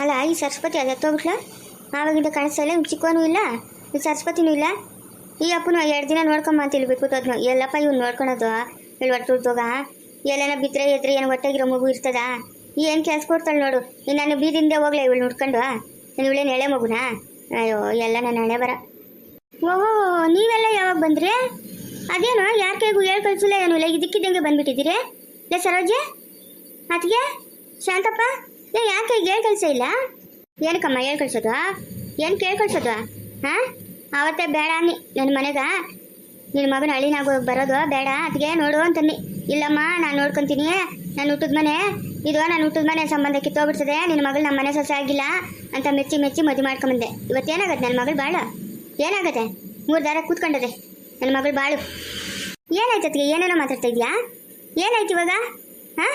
ಅಲ್ಲ, ಈ ಸರಸ್ವತಿ ಅದು ಎತ್ತೋಗ್ಬಿಟ್ಲ? ಆವಾಗಿಂದ ಕಾಣಿಸ್ತಾ ಇಲ್ಲ ಚಿಕ್ಕವನು ಇಲ್ಲ, ಈ ಸರಸ್ವತಿನೂ ಇಲ್ಲ. ಈ ಅಪ್ಪನು ಎರಡು ದಿನ ನೋಡ್ಕೊಂಬ ಅಂತ ಇಲ್ಲಿ ಬಿಟ್ಬಿಟ್ಟು ಅದನ್ನು ಎಲ್ಲಪ್ಪ ಇವ್ನು ನೋಡ್ಕೊಳೋದು? ಇಲ್ಲಿ ಹೊಟ್ಟುಡ್ದೋಗ ಎಲ್ಲನ ಬಿದ್ದರೆ ಎದ್ರೆ ಏನು ಹೊಟ್ಟೆಗಿರೋ ಮಗು ಇರ್ತದ? ಏನು ಕೆಲಸ ಕೊಡ್ತಾಳೆ ನೋಡು? ಇನ್ನು ನಾನು ಬೀದಿಂದ ಹೋಗ್ಲಾ ಇವಳು ನೋಡ್ಕೊಂಡು? ನಾನು ಇವಳೇನು ಎಳೆ ಮಗುನಾ? ಅಯ್ಯೋ, ಎಲ್ಲ ನನ್ನ ಹಣೆ ಬರ. ಓಹೋ, ನೀವೆಲ್ಲ ಯಾವಾಗ ಬಂದ್ರಿ? ಅದೇನೋ, ಯಾರ ಕೈಗೂ ಹೇಳಿ ಕಳ್ಸಿಲ್ಲ ಏನು ಇಲ್ಲ. ಇದಕ್ಕಿದ್ದಂಗೆ ಬಂದ್ಬಿಟ್ಟಿದ್ದೀರಿ? ಲೇ, ಸರೋಜೆ? ಅದಕ್ಕೆ ಶಾಂತಪ್ಪ? ಏ, ಯಾಕೆ ಏನು ಕೆಲಸ ಇಲ್ಲ? ಏನಕ್ಕಮ್ಮ ಏನ್ ಕಳ್ಸೋದು? ಏನು ಕೇಳ್ ಕಳ್ಸೋದು? ಹಾಂ? ಅವತ್ತೇ ಬೇಡ ಅನ್ನಿ ನನ್ನ ಮನೆಗ. ನಿನ್ನ ಮಗನ ಹಳ್ಳಿನಾಗ ಬರೋದು ಬೇಡ ಅದಕ್ಕೆ ನೋಡು ಅಂತನ್ನಿ ಇಲ್ಲಮ್ಮ, ನಾನು ನೋಡ್ಕೊಂತೀನಿ. ನಾನು ಹುಟ್ಟಿದ ಮನೆ ಇದು ನಾನು ಹುಟ್ಟಿದ ಮನೆ ಸಂಬಂಧ ಕಿತ್ತೋಗ್ಬಿಡ್ತದೆ. ನಿನ್ನ ಮಗಳು ನಮ್ಮ ಮನೆ ಸೊಸೆ ಆಗಿಲ್ಲ ಅಂತ ಮೆಚ್ಚಿ ಮೆಚ್ಚಿ ಮದುವೆ ಮಾಡ್ಕೊಂಬಂದೆ. ಇವತ್ತೇನಾಗತ್ತೆ ನನ್ನ ಮಗಳು ಬಾಳು? ಏನಾಗತ್ತೆ? ಮೂರು ದಾರ ಕೂತ್ಕೊಂಡದೆ. ನನ್ನ ಮಗಳು ಬಾಳು. ಏನಾಯ್ತು ಅದಕ್ಕೆ ಏನೇನೋ ಮಾತಾಡ್ತಾ ಇದೆಯಾ? ಏನಾಯ್ತು ಇವಾಗ? ಹಾಂ?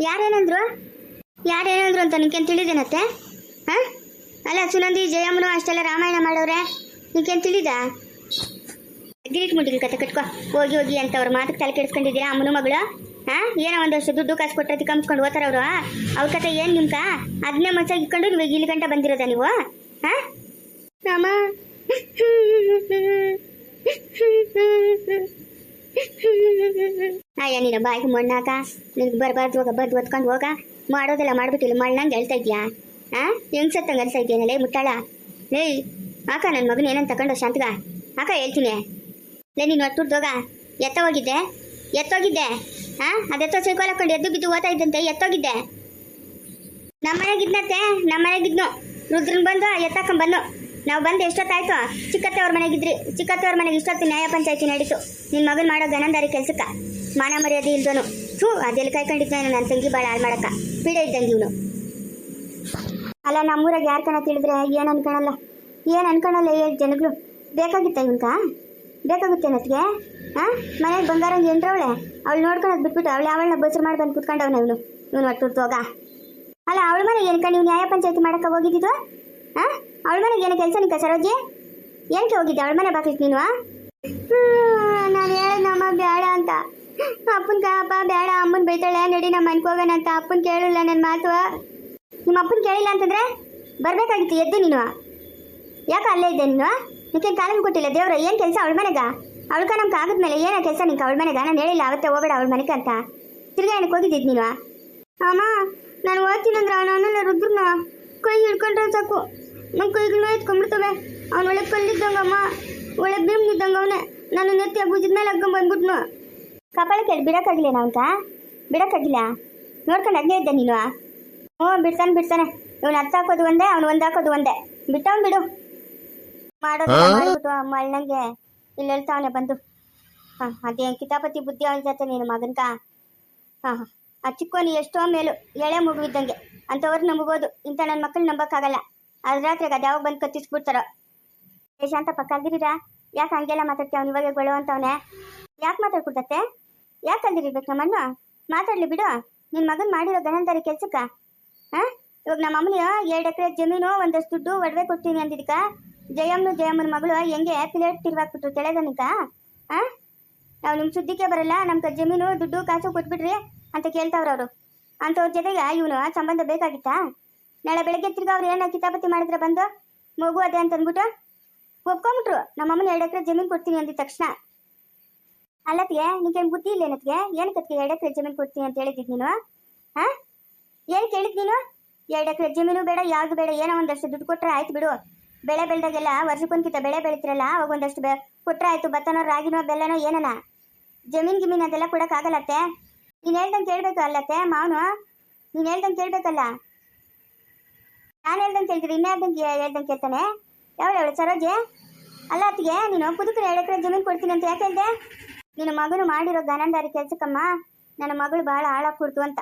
ಯಾರೇನಂದ್ರು? ಯಾರೇನಂದ್ರು ಅಂತ ನಿನ್ಕೇನು ತಿಳಿದೇನತ್ತೆ? ಹಾಂ? ಅಲ್ಲ, ಸುನಂದಿ, ಜಯಮ್ಮನು ಅಷ್ಟೆಲ್ಲ ರಾಮಾಯಣ ಮಾಡೋರೆ, ನಿನ್ಕೇನು ತಿಳಿದ? ಗಿರಿಟ್ ಮುಟ್ಟಿಗೆ ಕತೆ, ಕಟ್ಕೊ. ಹೋಗಿ ಹೋಗಿ ಅಂತ ಅವ್ರ ಮಾತಕ್ಕೆ ತಲೆ ಕೆಡಿಸ್ಕೊಂಡಿದ್ದೀರಾ ಅಮ್ಮನ ಮಗಳು? ಹಾ? ಏನೋ ಒಂದಷ್ಟು ದುಡ್ಡು ಕಾಸು ಕೊಟ್ಟರೆ ಕಂಸ್ಕೊಂಡು ಹೋಗ್ತಾರ ಅವರು? ಅವ್ರ ಕತೆ ಏನು ನಿಮ್ಕ? ಅದನ್ನೇ ಮನ್ಸಾಗಿ ಇಟ್ಕೊಂಡು ನೀವು ಇಲ್ಲಿ ಗಂಟ ಬಂದಿರೋದ ನೀವು? ಹಾಂ? ರಾಮ. ಅಯ್ಯ ನೀನು ಬಾಯಿಗೆ ಮಣ್ಣಾಕ? ನಿನ್ಗೆ ಬರಬಾರ್ದು ಹೋಗ ಬರ್ದು ಒತ್ಕೊಂಡು ಹೋಗ. ಮಾಡೋದೆಲ್ಲ ಮಾಡ್ಬಿಟ್ಟಿಲ್ಲ ಮಣ್ಣಂಗೆ ಹೇಳ್ತಾ ಇದ್ಯಾ? ಹಾ ಹೆಂಗ್ ಸತ್ತಂಗೆ ಇದೆಯಾ ಲೇ, ಮುಟ್ಟಾಳ. ಲೇ ಆಕ ನನ್ನ ಮಗನ ಏನಂತ ತಗೊಂಡು ಶಾಂತಗ? ಆಕ ಹೇಳ್ತೀನಿ. ಲೇ, ನೀನು ಒಟ್ಟುರ್ದೋಗ ಎತ್ತ ಹೋಗಿದ್ದೆ ಎತ್ತೋಗಿದ್ದೆ? ಹಾ ಅದೆತ್ತೋ ಸೈಕಲ್ ಹಾಕೊಂಡು ಎದ್ದು ಬಿದ್ದು ಓದ್ತಾ ಇದ್ದಂತೆ, ಎತ್ತೋಗಿದ್ದೆ. ನಮ್ಮ ಮನೆಗಿದ್ನತ್ತೆ ನಮ್ಮ ಮನೆಗಿದ್ನು ರುದ್ರನ್ ಬಂದು ಎತ್ತಾಕೊಂಡ್ ಬಂದು. ನಾವು ಬಂದು ಎಷ್ಟೊತ್ತಾಯ್ತು? ಚಿಕ್ಕತ್ತೆಯವ್ರ ಮನೆಗಿದ್ರಿ. ಚಿಕ್ಕತ್ತೆಯವ್ರ ಮನೆಗೆ ಇಷ್ಟೊತ್ತು ನ್ಯಾಯ ಪಂಚಾಯಿತಿ ನಡೀತು. ನಿನ್ನ ಮಗನ್ ಮಾಡೋ ಗನಂದಾರಿ ಕೆಲ್ಸಕ್ಕ. ಮಾನ ಮರ್ಯಾದೆ ಇಲ್ದೋನು. ಥೂ, ಅದೆಲ್ಲಿ ಕಾಯ್ಕೊಂಡಿದ್ದಾನೆ ನನ್ನ ತಂಗಿ ಭಾಳ ಹಾಳು ಮಾಡಕ್ಕ. ಪೀಡೆ ಇದ್ದಂಗೆ ಇವನು. ಅಲ್ಲ, ನಮ್ಮೂರಾಗ ಯಾರು ಕಣ ತಿಳಿದ್ರೆ ಏನು ಅನ್ಕೊಳಲ್ಲ ಏನು ಅನ್ಕೊಳಲ್ಲ ಹೇಳಿ ಜನಗಳು. ಬೇಕಾಗಿತ್ತ ಇವನ್ಕ? ಬೇಕಾಗುತ್ತೆ ನತ್ಗೆ ಹಾಂ ಮನೆಗೆ ಬಂಗಾರ ಏನ್ರವಳೆ ಅವಳು? ನೋಡ್ಕೊಳೋದು ಬಿಟ್ಬಿಟ್ಟು ಅವಳು ಅವಳನ್ನ ಬಸರು ಮಾಡಿ ಬಂದು ಕುತ್ಕೊಂಡವನ ಇವನು. ಇವನು ಒಟ್ಟು ಹೋಗ. ಅಲ್ಲ, ಅವಳ ಮನೆಗೆ ಏನಕ್ಕ ನೀವು ನ್ಯಾಯ ಪಂಚಾಯತಿ ಮಾಡಕ್ಕೆ ಹೋಗಿದ್ದಿದ್ದು? ಹಾಂ ಅವಳ ಮನೆಗೆ ಏನೋ ಕೆಲಸ ನಿಕ್ಕ ಸರೋಜೆ ಏನಕ್ಕೆ ಹೋಗಿದ್ದೆ? ಅವಳ ಮನೆ ಬಾಕ್ಲಿಕ್ಕೆ ನೀನು ನಾನು ಹೇಳಿದ್ನಮ್ಮ ಬೇಡ ಅಂತ. ಅಪ್ಪನ ಕಾಪ ಬೇಡ, ಅಮ್ಮನ ಬೈತಾಳೆ, ನಡಿ ನಮ್ಮ ಮನ್ಗೆ ಹೋಗೋಣ ಅಂತ. ಅಪ್ಪನ ಕೇಳಿಲ್ಲ ನನ್ನ ಮಾತು. ನಿಮ್ಮ ಅಪ್ಪನ ಕೇಳಿಲ್ಲ ಅಂತಂದ್ರೆ ಬರಬೇಕಾಗಿತ್ತು, ಎದ್ದು ನೀನು. ಯಾಕೆ ಅಲ್ಲೇ ಇದ್ದೆ ನೀನು ನಿಕ್ಕೆ ಕಾಲಮ್ ಕೊಟ್ಟಿಲ್ಲ ದೇವ್ರ? ಏನು ಕೆಲಸ ಅವಳ ಮನೆಗ? ಅವಳ್ಕ ನಮ್ಗೆ ಮೇಲೆ ಏನೋ ಕೆಲಸ ನಿಂಗೆ ಅವಳ ಮನೆಗ? ನಾನು ಹೇಳಿಲ್ಲ, ಅವತ್ತೇ ಹೋಗಬೇಡ ಅವಳ ಮನೆಗೆ ಅಂತ. ತಿರ್ಗಾ ಏನಕ್ಕೆ ಹೋಗಿದ್ದಿದ್ದು ನೀನು ಅಮ್ಮ, ನಾನು ಓದ್ತೀನಿ ಅಂದ್ರೆ ಅವನನ್ನ ರುದ್ರನ. ಕೈ ಹಿಡ್ಕೊಂಡ್ರೆ ಸಾಕು. ನಮ್ಮ ಕೈಗಳನ್ನ ಎತ್ಕೊಂಡ್ಬಿಡ್ತವೆ ಅವ್ನು ಒಳ್ಳೆ ಕಲ್ಲಿದ್ದಂಗಮ್ಮ ಒಳಗೆ ಭೀಮ್ನಿದ್ದಂಗ ಅವನೇ. ನಾನು ನೆತ್ತಿ ಭುಜದ ಮೇಲೆ ಹಾಕೊಂಡ್ ಬಂದ್ಬಿಟ್ನು. ಕಪಾಳಕ್ಕೆ ಬಿಡಕ್ಕಾಗಿಲ್ಲ ನಾವಂತ ಬಿಡಕ್ಕಾಗಿಲ್ಲ ನೋಡ್ಕೊಂಡು ಅಗ್ಲೇ ಇದ್ದೆ ನೀನು. ಹ್ಞೂ, ಬಿಡ್ತಾನೆ ಬಿಡ್ತಾನೆ. ಇವನು ಹತ್ತು ಹಾಕೋದು ಒಂದೇ, ಅವ್ನು ಒಂದು ಹಾಕೋದು ಒಂದೇ. ಬಿಟ್ಟವನು ಬಿಡು. ಮಾಡೋದು ಅಮ್ಮ ಅಣ್ಣಂಗೆ. ಇಲ್ಲಿ ಹೇಳ್ತಾವನೆ ಬಂದು. ಹಾಂ, ಅದೇ ಕಿತಾಪತಿ ಬುದ್ಧಿ ಅವನ ಜೊತೆ ನೀನು ಮಗನ್ಕ ಹಾಂ ಹಾಂ. ಆ ಚಿಕ್ಕೋನು ಎಷ್ಟೋ ಮೇಲು ಎಳೆ ಮಗು ಅಂಥವ್ರು ನಂಬಬೋದು. ಇಂಥ ನನ್ನ ಮಕ್ಕಳು ನಂಬಕ್ಕಾಗಲ್ಲ. ಅದ್ರ ರಾತ್ರಿ ಯಾವಾಗ ಬಂದು ಕತ್ತಿಸ್ಬಿಡ್ತಾರೋ. ಶಾಂತ ಪಕ್ಕ ಕಲ್ದಿರೀರಾ ಯಾಕೆ ಹಂಗೆಲ್ಲ ಮಾತಾಡ್ತೀವಿ ಅವ್ನು ಇವಾಗ ಗೊಳು ಅಂತವನೆ? ಯಾಕೆ ಮಾತಾಡ್ಕೊಡ್ತತ್ತೆ? ಯಾಕೆ ಕಲ್ದಿರಿರ್ಬೇಕು ನಮ್ಮನ್ನು? ಮಾತಾಡ್ಲಿ ಬಿಡು. ನಿನ್ ಮಗನ್ ಮಾಡಿರೋ ಗಣಂದಾರಿ ಕೆಲ್ಸಕ್ಕ. ಹಾಂ? ಇವಾಗ ನಮ್ಮ ಅಮ್ಮನಿಯ ಎರಡು ಎಕರೆ ಜಮೀನು, ಒಂದಷ್ಟು ದುಡ್ಡು, ಒಡವೆ ಕೊಡ್ತೀನಿ ಅಂದಿದ್ಕ. ಜಯಮ್ಮನು ಜಯಮ್ಮನ ಮಗಳು ಹೆಂಗೆ ಪ್ಲೇಟ್ ತಿರ್ವಾಕ್ಬಿಟ್ರು ತೆಳೆದನಿಕ ಹಾಂ? ನಾವು ನಿಮ್ಮ ಸುದ್ದಿಗೆ ಬರಲ್ಲ ನಮ್ಗೆ ಜಮೀನು, ದುಡ್ಡು, ಕಾಸು ಕೊಟ್ಬಿಡ್ರಿ ಅಂತ ಕೇಳ್ತಾವ್ರವ್ರು ಅಂಥವ್ರ ಜೊತೆಗೆ ಇವನು ಸಂಬಂಧ ಬೇಕಾಗಿತ್ತಾ? ನಾಳೆ ಬೆಳಗ್ಗೆ ತಿರ್ಗಿ ಅವ್ರು ಏನೋ ಕಿತಾಪತಿ ಮಾಡಿದ್ರೆ ಬಂದು ಮಗು ಅದೇ ಅಂತ ಅಂದ್ಬಿಟ್ಟು ಒಪ್ಕೊಂಬಿಟ್ರು. ನಮ್ಮಮ್ಮನ ಎರಡು ಎಕರೆ ಜಮೀನು ಕೊಡ್ತೀನಿ ಅಂದಿದ ತಕ್ಷಣ. ಅಲ್ಲತ್ತಿಗೆ, ನಿಂಗೇನು ಬುದ್ಧಿ ಇಲ್ಲ ಏನತ್ಗೆ ಏನಕ್ಕೆ ಎರಡು ಎಕರೆ ಜಮೀನು ಕೊಡ್ತೀನಿ ಅಂತ ಹೇಳಿದ್ದು ನೀನು? ಹಾಂ? ಏನು ಕೇಳಿದ್ ನೀನು? ಎರಡು ಎಕರೆ ಜಮೀನು ಬೇಡ, ಯಾವ್ದು ಬೇಡ, ಏನೋ ಒಂದಷ್ಟು ದುಡ್ಡು ಕೊಟ್ಟರೆ ಆಯ್ತು ಬಿಡು. ಬೆಳೆ ಬೆಳೆದಾಗೆಲ್ಲ ವರ್ಷಕ್ಕೊಂದ್ಕಿಂತ ಬೆಳೆ ಬೆಳಿತಿರಲ್ಲ ಅವಾಗ ಒಂದಷ್ಟು ಬೆ ಕೊಟ್ಟರೆ ಆಯ್ತು, ಭತ್ತನೋ, ರಾಗಿನೋ, ಬೆಲ್ಲನೋ, ಏನನ. ಜಮೀನ್ ಗಿಮೀನ್ ಅದೆಲ್ಲ ಕೊಡೋಕ್ಕಾಗಲ್ಲತ್ತೆ? ನೀನು ಹೇಳ್ದಂಗೆ ಕೇಳಬೇಕು ಅಲ್ಲತ್ತೆ ಮಾವನು? ನೀನು ಹೇಳ್ದಂಗೆ ಕೇಳಬೇಕಲ್ಲ? ನಾನು ಹೇಳ್ದಂಗೆ ಕೇಳ್ತೀರಿ, ಇನ್ನೂ ಹೇಳ್ದಂಗೆ ಹೇಳ್ದಂಗೆ ಕೇಳ್ತಾನೆ. ಯಾವಳು ಅವಳು ಸರೋಜೆ? ಅಲ್ಲ ಅತ್ತಿಗೆ, ನೀನು ಕುದುಕರ ಎರಡು ಜಮೀನು ಕೊಡ್ತೀನಿ ಅಂತ ಯಾಕೆ ಹೇಳ್ದೆ? ನಿನ್ನ ಮಗನು ಮಾಡಿರೋ ಗನಂದಾರಿ ಕೆಲ್ಸಕ್ಕಮ್ಮ, ನನ್ನ ಮಗಳು ಭಾಳ ಹಾಳಾಗಿ ಕೊಡ್ತು ಅಂತ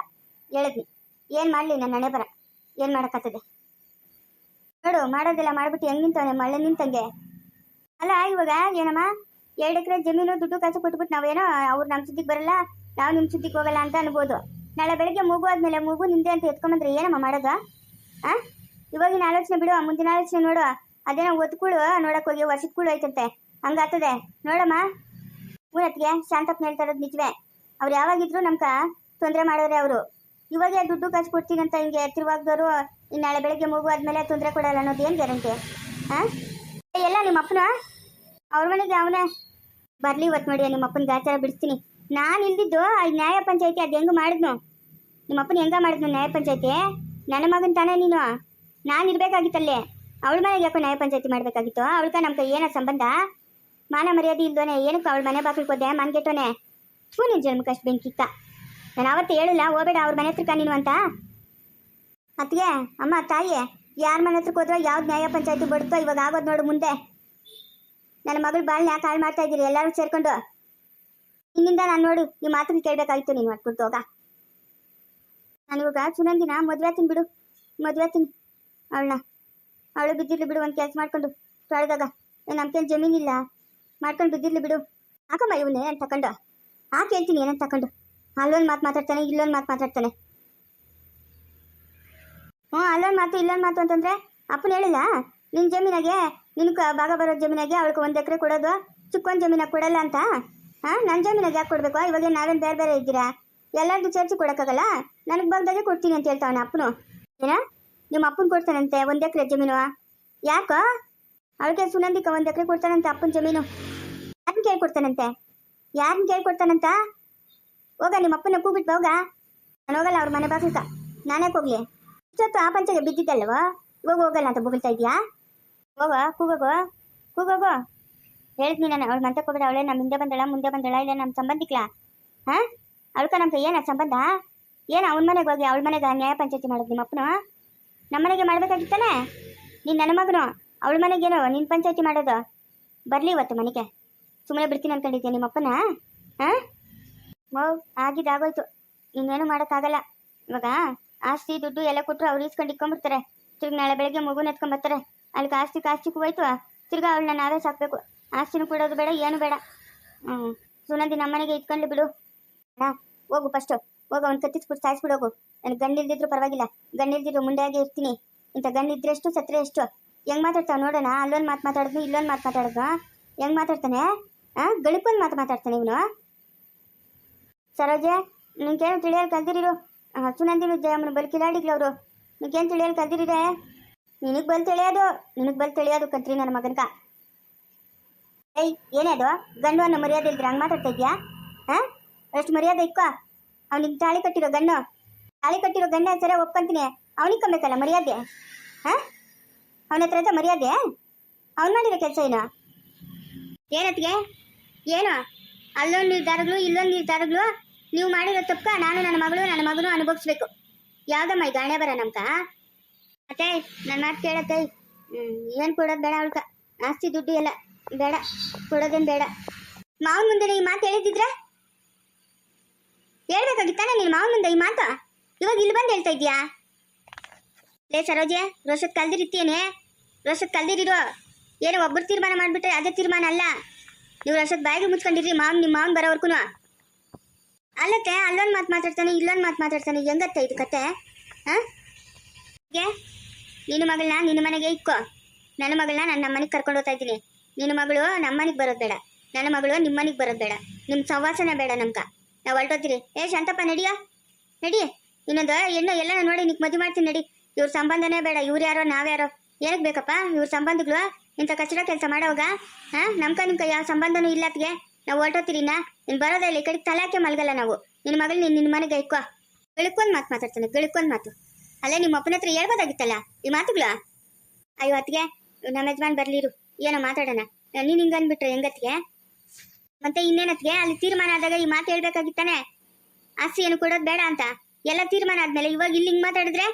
ಹೇಳಿದ್ನಿ. ಏನು ಮಾಡಲಿ ನನ್ನ ಹಣೆ ಬರ ಏನು ಮಾಡೋಕ್ಕತ್ತದೆ ನೋಡು, ಮಾಡೋದೆಲ್ಲ ಮಾಡ್ಬಿಟ್ಟು ಹೆಂಗ್ ನಿಂತವನೆ ಮಳೆ ನಿಂತಂಗೆ? ಅಲ್ಲ, ಇವಾಗ ಏನಮ್ಮ? ಎರಡು ಎಕರೆ ಜಮೀನು, ದುಡ್ಡು ಕಾಸು ಕೊಟ್ಬಿಟ್ಟು ನಾವೇನೋ ಅವ್ರು ನಮ್ಮ ಸುದ್ದಿಗೆ ಬರಲ್ಲ, ನಾವು ನಿಮ್ಮ ಸುದ್ದಿಗೆ ಹೋಗಲ್ಲ ಅಂತ ಅನ್ಬೋದು. ನಾಳೆ ಬೆಳಗ್ಗೆ ಮೂಗು ಆದ್ಮೇಲೆ ಮೂಗು ನಿಂದೆ ಅಂತ ಎತ್ಕೊಂಬಂದ್ರೆ ಏನಮ್ಮ ಮಾಡೋದು, ಆ? ಇವಾಗಿನ ಆಲೋಚನೆ ಬಿಡು ಮುಂದಿನ ಆಲೋಚನೆ ನೋಡು. ಅದೇನೋ ಒತ್ಕುಳು ನೋಡಕ್ ಹೋಗಿ ವರ್ಷದ ಕುಳು ಐತಂತೆ ಹಂಗಾಗ್ತದೆ ನೋಡಮ್ಮ. ಊರತ್ಗೆ ಶಾಂತಪ್ಪ ಹೇಳ್ತಾ ಇರೋದು ನಿಜವೇ. ಅವ್ರು ಯಾವಾಗಿದ್ರು ನಮ್ಕ ತೊಂದರೆ ಮಾಡೋರೆ ಅವರು. ಇವಾಗ ದುಡ್ಡು ಕಾಸು ಕೊಡ್ತೀನಿ ಅಂತ ಹಿಂಗೆ ತಿರುವಾಗ್ದವರು ನಾಳೆ ಬೆಳಗ್ಗೆ ಮಗು ಆದ್ಮೇಲೆ ತೊಂದರೆ ಕೊಡಲ್ಲ ಅನ್ನೋದು ಏನು ಗ್ಯಾರಂಟಿ? ಹಾಂ ಎಲ್ಲ ನಿಮ್ಮ ಅಪ್ಪನ? ಅವ್ರ ಮನೆಗೆ ಅವನೇ. ಬರ್ಲಿ ಇವತ್ತು ನೋಡಿ ನಿಮ್ಮ ಅಪ್ಪನ ಗಾಚಾರ ಬಿಡಿಸ್ತೀನಿ. ನಾನು ಇಲ್ದಿದ್ದು ಆ ನ್ಯಾಯ ಪಂಚಾಯತಿ ಅದು ಹೆಂಗೆ ಮಾಡಿದ್ನು? ನಿಮ್ಮ ಅಪ್ಪನ ಹೆಂಗ ಮಾಡಿದ್ನು ನ್ಯಾಯ ಪಂಚಾಯತಿ? ನನ್ನ ಮಗನ ತಾನೇ ನೀನು. ನಾನು ಇರ್ಬೇಕಾಗಿತ್ತಲ್ಲೇ. ಅವಳ ಮನೆಗೆ ಯಾಕೋ ನ್ಯಾಯ ಪಂಚಾಯತಿ ಮಾಡಬೇಕಾಗಿತ್ತು? ಅವಳ್ಕ ನಮ್ಗೆ ಏನೋ ಸಂಬಂಧ? ಮಾನ ಮರ್ಯಾದೆ ಇಲ್ದೋನೆ ಏನಕ್ಕೆ ಅವಳ ಮನೆ ಬಾಗಿಲು ಕೊದ್ದೆ ಮನ್ಗೆಟ್ಟೋನೆ ಥೂ, ನಿನ್ ಜನ್ಮಕ್ಕೆ ಅಷ್ಟು ಬೆಂಕಿತ್ತ. ನಾನು ಅವತ್ತು ಹೇಳಿಲ್ಲ, ಹೋಗ್ಬೇಡ, ಅವ್ರ ಮನೆ ಹತ್ರಕ್ಕ ನೀನು ಅಂತ. ಅತ್ತಿಗೆ, ಅಮ್ಮ ತಾಯಿ ಯಾರ ಮನೆ ಹತ್ರಕ್ಕೆ ಹೋದ್ರೋ, ಯಾವ್ದು ನ್ಯಾಯ ಪಂಚಾಯತಿ ಬಡ್ತೋ ಇವಾಗ ಆಗೋದು ನೋಡು ಮುಂದೆ. ನನ್ನ ಮಗಳು ಬಾಳ್ನ ಯಾಕೆ ಹಾಳು ಮಾಡ್ತಾ ಇದ್ದೀರಿ, ಎಲ್ಲರೂ ಸೇರ್ಕೊಂಡು. ಇನ್ನಿಂದ ನಾನು ನೋಡು ಈ ಮಾತನ್ನು ಕೇಳಬೇಕಾಗಿತ್ತು, ನೀನು ಮಾಡ್ಬಿಡ್ತು ಹೋಗ. ನಾನು ಇವಾಗ ಸುನಂದಿನ ಮದುವೆ ಆತೀನಿ ಬಿಡು, ಮದುವೆ ಆತೀನಿ. ಅವಳನ್ನ ಅವಳು ಬಿದ್ದಿರ್ಲಿ ಬಿಡು, ಒಂದು ಕೆಲಸ ಮಾಡ್ಕೊಂಡು ತೊಳೆದಾಗ ನಮ್ಗೇನು ಜಮೀನಿಲ್ಲ ಮಾಡ್ಕೊಂಡು ಬಿದ್ದಿರ್ಲಿ ಬಿಡು. ಹಾಕಮ್ಮ ಇವನ್ನ ಏನು ತಕೊಂಡು? ಆ ಹೇಳ್ತೀನಿ ಏನಂತ ತಕೊಂಡು? ಅಲ್ಲೊಂದು ಮಾತು ಮಾತಾಡ್ತಾನೆ, ಇಲ್ಲೊಂದು ಮಾತು ಮಾತಾಡ್ತಾನೆ. ಹ್ಞೂ, ಅಲ್ಲೊಂದು ಮಾತು, ಇಲ್ಲೊಂದು ಮಾತು ಅಂತಂದ್ರೆ ಅಪ್ಪನ ಹೇಳಿಲ್ಲ? ನಿನ್ನ ಜಮೀನಾಗೆ ನಿನ್ನ ಭಾಗ ಬರೋ ಜಮೀನಾಗೆ ಅವಳಿಗೆ ಒಂದು ಎಕರೆ ಕೊಡೋದು ಚಿಕ್ಕೊಂದು ಜಮೀನಾಗ ಕೊಡಲ್ಲ ಅಂತ? ಹಾಂ ನನ್ನ ಜಮೀನಾಗೆ ಯಾಕೆ ಕೊಡಬೇಕು? ಇವಾಗ ನಾವೇನು ಬೇರೆ ಬೇರೆ ಇದ್ದೀರಾ? ಎಲ್ಲರಿಗೂ ಚರ್ಚೆ ಕೊಡೋಕ್ಕಾಗಲ್ಲ? ನನಗೆ ಬಂದಾಗೆ ಕೊಡ್ತೀನಿ ಅಂತ ಹೇಳ್ತಾವನ ಅಪ್ಪನು. ಏನ? ನಿಮ್ಮ ಅಪ್ಪನ ಕೊಡ್ತಾನಂತೆ, ಒಂದು ಎಕರೆ ಜಮೀನು. ಯಾಕೋ? ಅವಳಿಗೆ ಸುನಂದಿಕ ಒಂದು ಎಕರೆ ಕೊಡ್ತಾನಂತೆ ಅಪ್ಪನ ಜಮೀನು. ಯಾರನ್ನ ಕೇಳ್ಕೊಡ್ತಾನಂತೆ? ಯಾರನ್ನ ಕೇಳ್ಕೊಡ್ತಾನಂತ? ಹೋಗ, ನಿಮ್ಮ ಅಪ್ಪನ ಕೂಗ್ಬಿಟ್ಟು ಹೋಗ. ನಾನು ಹೋಗಲ್ಲ ಅವ್ರ ಮನೆ ಬಾಗಿಲ್ಕ. ನಾನೇ ಹೋಗ್ಲಿ? ಇಷ್ಟೊತ್ತು ಆ ಪಂಚಗೆ ಬಿದ್ದಿದ್ದಲ್ವ? ಇವಾಗ ಹೋಗಲ್ಲ ಅಂತ ಬೊಗಳ್ತಾ ಇದೀಯಾ? ಹೋಗ, ಕೂಗೋಗೋ. ಕೂಗೋಗೋ. ಹೇಳ್ತೀನಿ ನಾನು, ಅವ್ಳ ಮಂತಕ್ಕೆ ಹೋಗ್ಬೇಡ, ಅವಳೇ ನಮ್ಮ ಹಿಂದೆ ಬಂದಳ, ಮುಂದೆ ಬಂದಳ, ಇಲ್ಲ ನಮ್ಮ ಸಂಬಂಧಿಕ್ಲಾ ಹಾ? ಅವಳ್ಕ ನಮ್ಗೆ ಏನ ಸಂಬಂಧ? ಏನು ಅವನ ಮನೆಗೆ ಹೋಗಿ ಅವಳ ಮನೆಗೆ ನ್ಯಾಯ ಪಂಚಾಯತಿ ಮಾಡೋದು ನಿಮ್ಮ ಅಪ್ಪನು? ನಮ್ಮ ಮನೆಗೆ ಮಾಡ್ಬೇಕಾಗಿತ್ತಾನೆ ನೀನು ನನ್ನ ಮಗನು, ಅವಳ ಮನೆಗೇನು ನಿನ್ನ ಪಂಚಾಯತಿ ಮಾಡೋದು? ಬರಲಿ ಇವತ್ತು ಮನೆಗೆ. ಸುಮ್ಮನೆ ಬಿಡ್ತೀನಿ ಅನ್ಕೊಂಡಿದ್ದೆ ನಿಮ್ಮಪ್ಪನ ಹಾಂ? ಮೌ ಆಗಿದ್ದಾಗೋಯ್ತು ಇನ್ನೇನು ಮಾಡೋಕ್ಕಾಗಲ್ಲ. ಇವಾಗ ಆಸ್ತಿ, ದುಡ್ಡು ಎಲ್ಲ ಕೊಟ್ಟರು ಅವ್ರು ಇಸ್ಕೊಂಡು ಇಟ್ಕೊಂಡ್ಬಿಡ್ತಾರೆ. ತಿರ್ಗಿ ನಾಳೆ ಬೆಳಗ್ಗೆ ಮಗುನ ಎತ್ಕೊಂಬರ್ತಾರೆ ಅಲ್ಲಿಗೆ ಆಸ್ತಿ ಕಾಸ್ತಿಗೂ ಹೋಯ್ತು ತಿರ್ಗಿ ಅವಳನ್ನ ನಾವೇ ಸಾಕಬೇಕು. ಆಸ್ತಿನೂ ಕೊಡೋದು ಬೇಡ, ಏನು ಬೇಡ. ಹ್ಞೂ ಸುನಂದಿ ನಮ್ಮನೆಗೆ ಇಟ್ಕೊಂಡು ಬಿಡು. ಹಾಂ, ಹೋಗು ಫಸ್ಟು ಹೋಗು, ಅವ್ನು ಕತ್ತಿಸ್ಬಿಟ್ಟು ಸಾಯಿಸ್ಬಿಡು ಹೋಗು ನನಗೆ ಗಂಡಿಲ್ದಿದ್ರು ಪರವಾಗಿಲ್ಲ. ಗಂಡಿಲ್ದಿದ್ರು ಮುಂದೆಯಾಗೆ ಇರ್ತೀನಿ. ಇಂಥ ಗಂಡಿದ್ರೆ ಎಷ್ಟು ಸತ್ರೆ ಎಷ್ಟು? ಹೆಂಗ್ ಮಾತಾಡ್ತಾವ ನೋಡೋಣ. ಅಲ್ಲೊಂದು ಮಾತು ಮಾತಾಡಿದ್ನು, ಇಲ್ಲೊಂದು ಮಾತು ಮಾತಾಡಿದ್ನು? ಹೆಂಗ್ ಮಾತಾಡ್ತಾನೆ? ಆ, ಗಳಿಪೊಂದು ಮಾತು ಮಾತಾಡ್ತಾನೆ ಇವನು. ಸರೋಜೆ ತಿಳಿಯಲ್ ತಿಳಿಯಲು ಕಲ್ದಿರಿರು. ಸುನಂದಿನ ಜಯಮ್ಮನ ಬಲ್ ಕಿಲಾಡಿಗ್ಲ ಅವರು. ನಿನ್ಗೇನು ತಿಳಿಯಲ್ ಕಲ್ದಿರಿದೆ ನಿನಗೆ ಬಲ್ ತಿಳಿಯೋದು, ನಿನಗೆ ಬಲ್ ತಿಳಿಯೋದು ಕತ್ರಿ ನನ್ನ ಮಗನ್ಕ ಏಯ್, ಏನೇ ಅದು? ಗಂಡು ಅನ್ನೋ ಮರ್ಯಾದೆ ಇಲ್ದ್ರೆ ಹಂಗೆ ಮಾತಾಡ್ತಾ ಇದ್ಯಾ? ಹಾಂ ಅಷ್ಟು ಮರ್ಯಾದೆ ಇಕ್ಕೋ. ಅವ್ನಿಗೆ ತಾಳಿ ಕಟ್ಟಿರೋ ಗಂಡು, ತಾಳಿ ಕಟ್ಟಿರೋ ಗಂಡ ಸರ ಒಪ್ಕೊಂತೀನಿ. ಅವನಿಗೆ ಕಮ್ಮಬೇಕಲ್ಲ ಮರ್ಯಾದೆ? ಹಾ? ಅವನ ಹತ್ರ ಮರ್ಯಾದೆ? ಅವ್ನು ಮಾಡಿರೋ ಕೆಲಸ ಏನು? ಏನತ್ಗೆ ಏನು? ಅಲ್ಲೊಂದು ನಿರ್ಧಾರಗಳು ಇಲ್ಲೊಂದು ನಿರ್ಧಾರಗಳು ನೀವು ಮಾಡಿರೋ ತಪ್ಪ ನಾನು ನನ್ನ ಮಗಳು, ನನ್ನ ಮಗನು ಅನುಭವಿಸ್ಬೇಕು. ಯಾವ್ದಮ್ಮ ಈಗ ಹಣೆ ಬರ ನಮ್ಕ ಅತ್ತೆ ನನ್ನ ಮಾತು ಕೇಳತ್ತೆ. ಹ್ಮ್, ಏನು ಕೊಡೋದು ಬೇಡ ಅವಳ್ಕ. ಆಸ್ತಿ ದುಡ್ಡು ಎಲ್ಲ ಬೇಡ, ಕೊಡೋದೇನು ಬೇಡ. ಮಾವನ ಮುಂದೆ ಈ ಮಾತು ಹೇಳಿದ್ರೆ ಹೇಳ್ಬೇಕಾಗಿತ್ತಾನೆ ನೀನು ಮಾವನ ಮುಂದೆ ಈ ಮಾತು? ಇವಾಗ ಇಲ್ಲಿ ಬಂದು ಹೇಳ್ತಾ ಇದೀಯಾ ಲೇ ಸರೋಜೆ ರೋಷತ್ ಕಲ್ದಿರಿತ್ತೇನೆ ರೋಷತ್ ಕಲ್ದಿರಿರೋ ಏನೋ ಒಬ್ಬರು ತೀರ್ಮಾನ ಮಾಡಿಬಿಟ್ರೆ ಅದೇ ತೀರ್ಮಾನ ಅಲ್ಲ. ನೀವು ರೋಷತ್ ಬಾಯಿಗೆ ಮುಚ್ಕೊಂಡಿರಿ, ಮಾವನ್ ನಿಮ್ಮ ಮಾವನ್ ಬರೋವರ್ಗು ಅಲ್ಲತ್ತೆ, ಅಲ್ಲೊಂದು ಮಾತು ಮಾತಾಡ್ತಾನೆ, ಇಲ್ಲೊಂದು ಮಾತು ಮಾತಾಡ್ತಾನೆ, ಹೆಂಗತ್ತೆ ಇದು ಕತೆ? ಹಾಂ? ನಿನ್ನ ಮಗಳನ್ನ ನಿನ್ನ ಮನೆಗೆ ಇಕ್ಕೋ. ನನ್ನ ಮಗಳನ್ನ ನನ್ನ ನಮ್ಮ ಮನೆಗೆ ಕರ್ಕೊಂಡು ಹೋಗ್ತಾ ಇದ್ದೀನಿ. ನಿನ್ನ ಮಗಳು ನಮ್ಮ ಮನೆಗೆ ಬರೋದು ಬೇಡ. ನನ್ನ ಮಗಳು ನಿಮ್ಮ ಮನೆಗೆ ಬರೋದು ಬೇಡ. ನಿಮ್ಮ ಸವಾಸನ ಬೇಡ ನಮ್ಗ. ನಾವು ಹೊರಟೋತೀರಿ ಏ, ಶಾಂತಪ್ಪ, ನಡಿಯ? ನಡಿ. ಇನ್ನೊಂದು ಹೆಣ್ಣು ಎಲ್ಲ ನೋಡಿ ನಿಕ್ ಮದುವೆ ಮಾಡ್ತೀನಿ ನಡಿ. ಇವ್ರ ಸಂಬಂಧನೇ ಬೇಡ, ಇವ್ರು ಯಾರೋ ನಾವ್ಯಾರೋ ಏನಕ್ಕೆ ಬೇಕಪ್ಪ? ಇವ್ರ ಸಂಬಂಧಗಳು? ಇಂಥ ಕಚಡ ಕೆಲಸ ಮಾಡೋವಾಗ? ಹಾಂ? ನಮ್ಕ ನಿಮ್ಕ ಯಾವ ಸಂಬಂಧನೂ ಇಲ್ಲ ಅತ್ಗೆ ನಾವು ಹೊರಟೋತೀರಿನ ನೀನು ಬರೋದೇ ಇಲ್ಲ, ಈ ಕಡೆಗೆ ತಲಾಕೆ ಮಲ್ಗಲ್ಲ ನಾವು. ನಿನ್ನ ಮಗಳು ನೀನು ನಿನ್ನ ಮನೆಗೆ ಇಕ್ಕೋ. ಗಳಿಕೊಂದು ಮಾತು ಮಾತಾಡ್ತಾನೆ, ಗಳಿಕೊಂದು ಮಾತು. ಅಲ್ಲೇ ನಿಮ್ಮ ಅಪ್ಪನ ಹತ್ರ ಹೇಳ್ಬೋದಾಗಿತ್ತಲ್ಲ? ಈ ಮಾತುಗಳು? ಅಯ್ಯೋ, ಅತ್ತಿಗೆ, ನಮ್ಮ ಯಜಮಾನ್ ಬರ್ಲಿರು ಏನೋ ಮಾತಾಡೋಣ. ನೀನು ಹಿಂಗೆ ಅಂದ್ಬಿಟ್ರೆ ಹೆಂಗತ್ತಿಗೆ? ಮತ್ತೆ ಇನ್ನೇನತ್ಗೆ? ಅಲ್ಲಿ ತೀರ್ಮಾನ ಆದಾಗ ಈ ಮಾತು ಹೇಳ್ಬೇಕಾಗಿತ್ತಾನೆ? ಆಸ್ತಿ ಏನು ಕೊಡೋದು ಬೇಡ ಅಂತ. ಎಲ್ಲ ತೀರ್ಮಾನ ಆದ್ಮೇಲೆ ಇವಾಗ ಇಲ್ಲಿ ಹಿಂಗ್ ಮಾತಾಡಿದ್ರೆ